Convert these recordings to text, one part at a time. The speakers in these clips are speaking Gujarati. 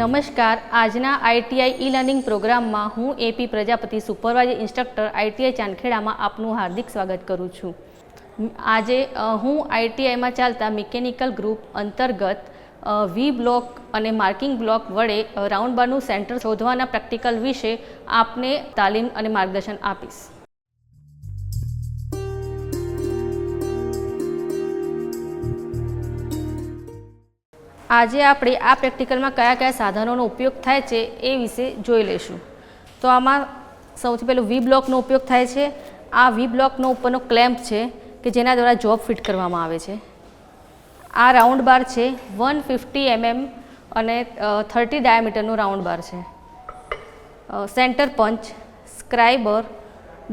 નમસ્કાર. આજના આઈટીઆઈ ઈ લર્નિંગ પ્રોગ્રામમાં હું A P Prajapati, supervisor, instructor ITI ચાંદખેડામાં આપનું હાર્દિક સ્વાગત કરું છું. આજે હું આઈટીઆઈમાં ચાલતા મિકેનિકલ ગ્રુપ અંતર્ગત વી બ્લોક અને માર્કિંગ બ્લોક વડે રાઉન્ડ બારનું સેન્ટર શોધવાના પ્રેક્ટિકલ વિશે આપને તાલીમ અને માર્ગદર્શન આપીશ. આજે આપણે આ પ્રેક્ટિકલમાં કયા કયા સાધનોનો ઉપયોગ થાય છે એ વિશે જોઈ લઈશું. તો આમાં સૌથી પહેલું વી બ્લોકનો ઉપયોગ થાય છે. આ વી બ્લોકનો ઉપરનો ક્લેમ્પ છે કે જેના દ્વારા જોબ ફિટ કરવામાં આવે છે. આ રાઉન્ડ બાર છે વન ફિફ્ટી એમએમ અને થર્ટી ડાયામીટરનું રાઉન્ડ બાર છે. Centre punch scriber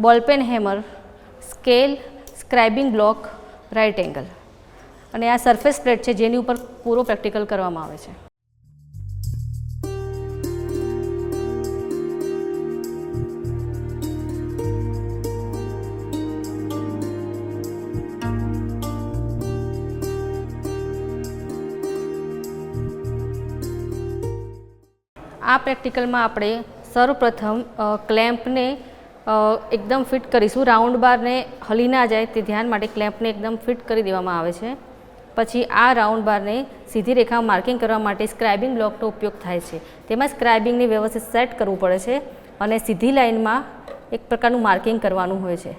ball pen hammer scale scribing block right angle અને આ સરફેસ પ્લેટ છે, જેની ઉપર પૂરો પ્રેક્ટિકલ કરવામાં આવે છે. આ પ્રેક્ટિકલમાં આપણે સર્વપ્રથમ ક્લેમ્પને એકદમ ફિટ કરીશું. રાઉન્ડ બારને હલી ના જાય તે ધ્યાન માટે ક્લેમ્પને એકદમ ફિટ કરી દેવામાં આવે છે. પછી આ રાઉન્ડ બારને સીધી રેખા માર્કિંગ કરવા માટે સ્ક્રાઇબિંગ બ્લોકનો ઉપયોગ થાય છે. તેમાં સ્ક્રાઇબિંગને વ્યવસ્થિત સેટ કરવું પડે છે અને સીધી લાઇનમાં એક પ્રકારનું માર્કિંગ કરવાનું હોય છે.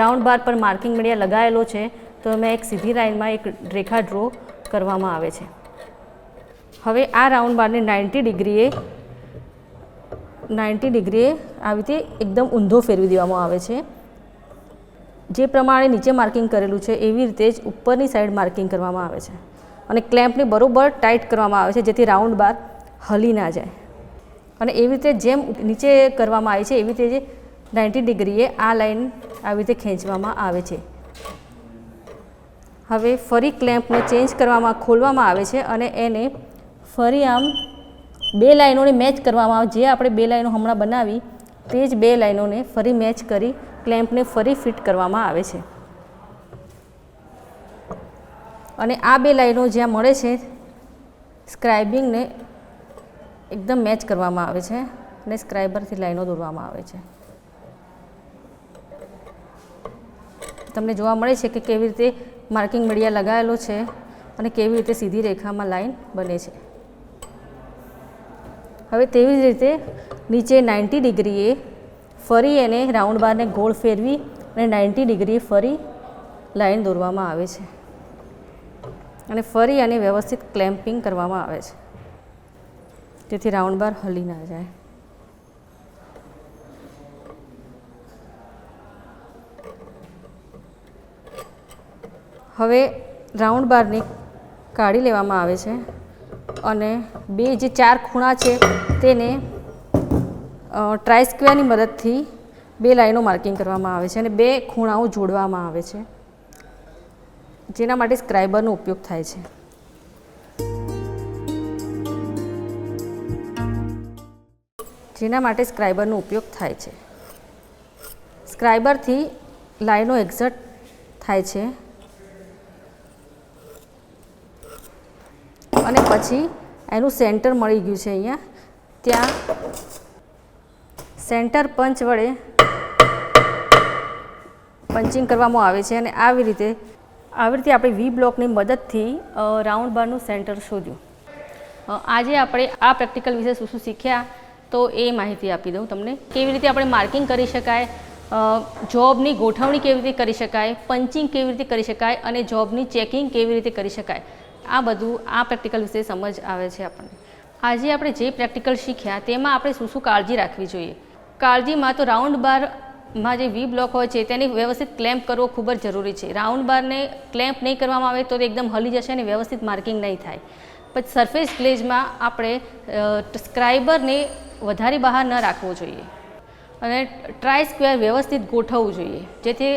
રાઉન્ડ બાર પર માર્કિંગ મીડિયા લગાવેલો છે તો એમાં એક સીધી લાઇનમાં એક રેખા ડ્રો કરવામાં આવે છે. હવે આ રાઉન્ડ બારને નાઇન્ટી ડિગ્રીએ નાઇન્ટી ડિગ્રીએ આવી રીતે એકદમ ઊંધો ફેરવી દેવામાં આવે છે. જે પ્રમાણે નીચે માર્કિંગ કરેલું છે, એવી રીતે જ ઉપરની સાઈડ માર્કિંગ કરવામાં આવે છે. અને ક્લેમ્પને બરોબર ટાઈટ કરવામાં આવે છે, જેથી રાઉન્ડ બાર હલી ના જાય. અને એવી રીતે જેમ નીચે કરવામાં આવે છે, એવી રીતે જ નાઇન્ટી ડિગ્રીએ આ લાઈન આવી રીતે ખેંચવામાં આવે છે. હવે ફરી ક્લેમ્પને ચેન્જ કરવામાં, ખોલવામાં આવે છે અને એને ફરી આમ બે લાઈનોને મેચ કરવામાં આવે. જે આપણે બે લાઈનો હમણાં બનાવી, તે જ બે લાઈનોને ફરી મેચ કરી ક્લેમ્પને ફરી ફિટ કરવામાં આવે છે. અને આ બે લાઈનો જ્યાં મળે છે, સ્ક્રાઇબિંગને એકદમ મેચ કરવામાં આવે છે અને સ્ક્રાઇબરથી લાઈનો દોરવામાં આવે છે. તમને જોવા મળે છે કે કેવી રીતે માર્કિંગ મીડિયા લગાવેલો છે અને કેવી રીતે સીધી રેખામાં લાઈન બને છે. હવે તેવી જ રીતે નીચે નાઇન્ટી ડિગ્રીએ ફરી એને રાઉન્ડ બારને ગોળ ફેરવી અને નાઇન્ટી ડિગ્રીએ ફરી લાઈન દોરવામાં આવે છે. અને ફરી આને વ્યવસ્થિત ક્લેમ્પિંગ કરવામાં આવે છે. જેથી રાઉન્ડ બાર હલી ના જાય. હવે રાઉન્ડ બારને કાઢી લેવામાં આવે છે અને બે જે ચાર ખૂણા છે તેને ટ્રાય સ્ક્વેરની મદદથી બે લાઈનો માર્કિંગ કરવામાં આવે છે અને બે ખૂણાઓ જોડવામાં આવે છે, જેના માટે સ્ક્રાઈબરનો ઉપયોગ થાય છે. જેના માટે સ્ક્રાઇબરનો ઉપયોગ થાય છે. સ્ક્રાઈબરથી લાઈનો એક્ઝટ થાય છે અને પછી એનું સેન્ટર મળી ગયું છે અહીંયા. ત્યાં સેન્ટર પંચ વડે પંચિંગ કરવામાં આવે છે અને આવી રીતે આવી રીતે આપણે વી બ્લોકની મદદથી રાઉન્ડ બારનું સેન્ટર શોધ્યું. આજે આપણે આ પ્રેક્ટિકલ વિશે શું શું શીખ્યા, તો એ માહિતી આપી દઉં તમને. કેવી રીતે આપણે માર્કિંગ કરી શકાય જોબની ગોઠવણી કેવી રીતે કરી શકાય, પંચિંગ કેવી રીતે કરી શકાય અને જોબની ચેકિંગ કેવી રીતે કરી શકાય. આ બધું આ પ્રેક્ટિકલ વિશે સમજ આવે છે આપણને. આજે આપણે જે પ્રેક્ટિકલ શીખ્યા, તેમાં આપણે શું શું કાળજી રાખવી જોઈએ? કાળજીમાં તો રાઉન્ડ બારમાં જે વી બ્લોક હોય છે, તેની વ્યવસ્થિત ક્લેમ્પ કરવો ખૂબ જ જરૂરી છે. રાઉન્ડ બારને ક્લેમ્પ નહીં કરવામાં આવે તો તે એકદમ હલી જશે અને વ્યવસ્થિત માર્કિંગ નહીં થાય. પછી સરફેસ ગ્લેઝમાં આપણે સ્ક્રાઇબરને વધારે બહાર ન રાખવો જોઈએ અને ટ્રાય સ્ક્વેર વ્યવસ્થિત ગોઠવવું જોઈએ, જેથી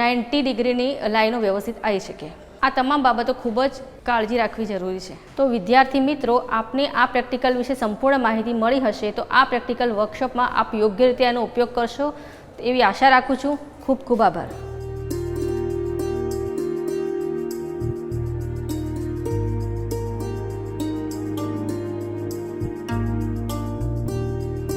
નાઇન્ટી ડિગ્રીની લાઈનો વ્યવસ્થિત આવી શકે. આ તમામ બાબતો ખૂબ જ કાળજી રાખવી જરૂરી છે. તો વિદ્યાર્થી મિત્રો, આપને આ પ્રેક્ટિકલ વિશે સંપૂર્ણ માહિતી મળી હશે, તો આ પ્રેક્ટિકલ વર્કશોપમાં આપ યોગ્ય રીતે આનો ઉપયોગ કરશો એવી આશા રાખું છું. ખૂબ ખૂબ આભાર.